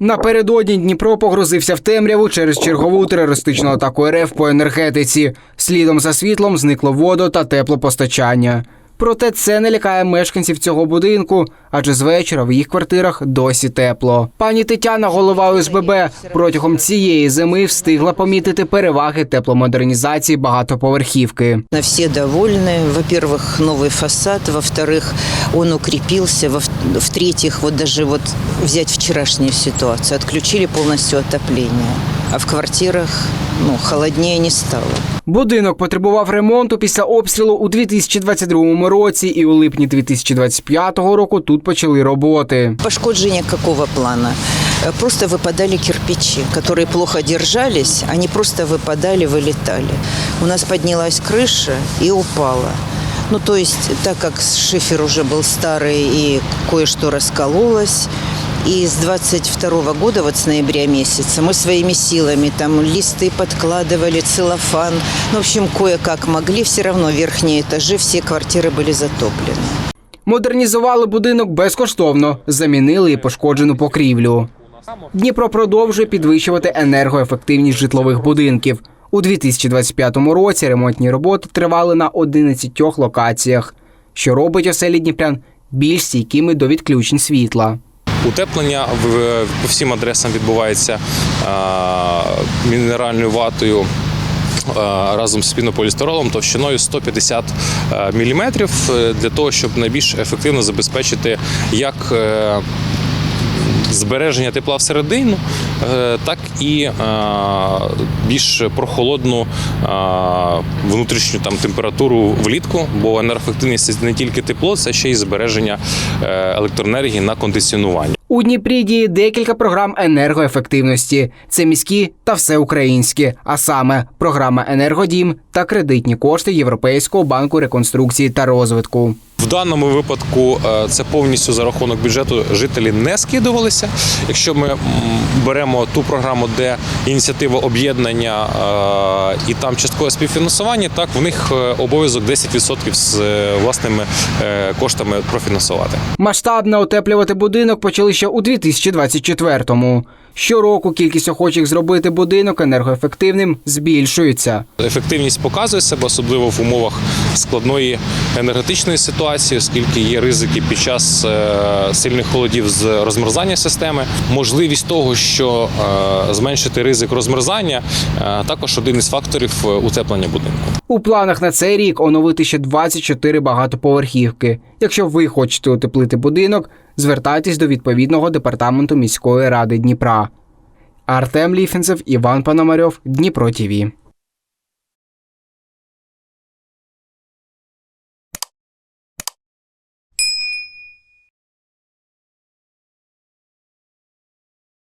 Напередодні Дніпро погрузився в темряву через чергову терористичну атаку РФ по енергетиці. Слідом за світлом зникло водо та теплопостачання. Проте це не лякає мешканців цього будинку, адже з вечора в їх квартирах досі тепло. Пані Тетяна, голова ОСББ, протягом цієї зими встигла помітити переваги тепломодернізації багатоповерхівки. На Все довольны. Во-первых, новый фасад. Во-вторых, он укрепился. Во- В-третьих, вот даже вот взять вчерашнюю ситуацию. Отключили полностью отопление. А в квартирах ну, холоднее не стало. Будинок потребував ремонту після обстрілу у 2022 році, і у липні 2025 року тут почали роботи. Пошкоджение какого плана? Э, Просто выпадали кирпичи, которые плохо держались, они просто выпадали, вылетали. У нас поднялась крыша и упала. Ну, то есть, так как шифер уже был старый и кое-что раскололось, и с 22 года, вот с ноября месяца, мы своими силами там листы подкладывали, целлофан, ну, в общем, кое-как могли, все равно верхние этажи, все квартиры были затоплены. Модернізували будинок безкоштовно, замінили і пошкоджену покрівлю. Дніпро продовжує підвищувати енергоефективність житлових будинків. У 2025 році ремонтні роботи тривали на 11 локаціях, що робить оселі Дніпрян більш стійкими до відключень світла. Утеплення по всім адресам відбувається е, мінеральною ватою. е, Разом з пінополістиролом товщиною 150 мм для того, щоб найбільш ефективно забезпечити як е, збереження тепла всередину, е, так і е, більш прохолодну е, внутрішню там температуру влітку, бо енергоефективність це не тільки тепло, це ще й збереження електроенергії на кондиціонування. У Дніпрі діє декілька програм енергоефективності. Це міські та всеукраїнські, а саме програма Енергодім та кредитні кошти Європейського банку реконструкції та розвитку. В даному випадку е, це повністю за рахунок бюджету жителі не скидувалися. Якщо ми беремо ту програму, де ініціатива об'єднання е, і там часткове співфінансування, так в них е, обов'язок 10% з власними коштами профінансувати. Масштабно утеплювати будинок почали ще у 2024-му. Щороку кількість охочих зробити будинок енергоефективним збільшується. Ефективність показує себе, особливо в умовах складної енергетичної ситуації, оскільки є ризики під час е, сильних холодів з розмерзання системи. Можливість того, що е, зменшити ризик розмерзання, е, також один із факторів утеплення будинку. У планах на цей рік оновити ще 24 багатоповерхівки. Якщо ви хочете утеплити будинок, звертайтесь до відповідного департаменту міської ради Дніпра. Артем Ліфінцев, Іван Пономарьов, Дніпро ТІВІ.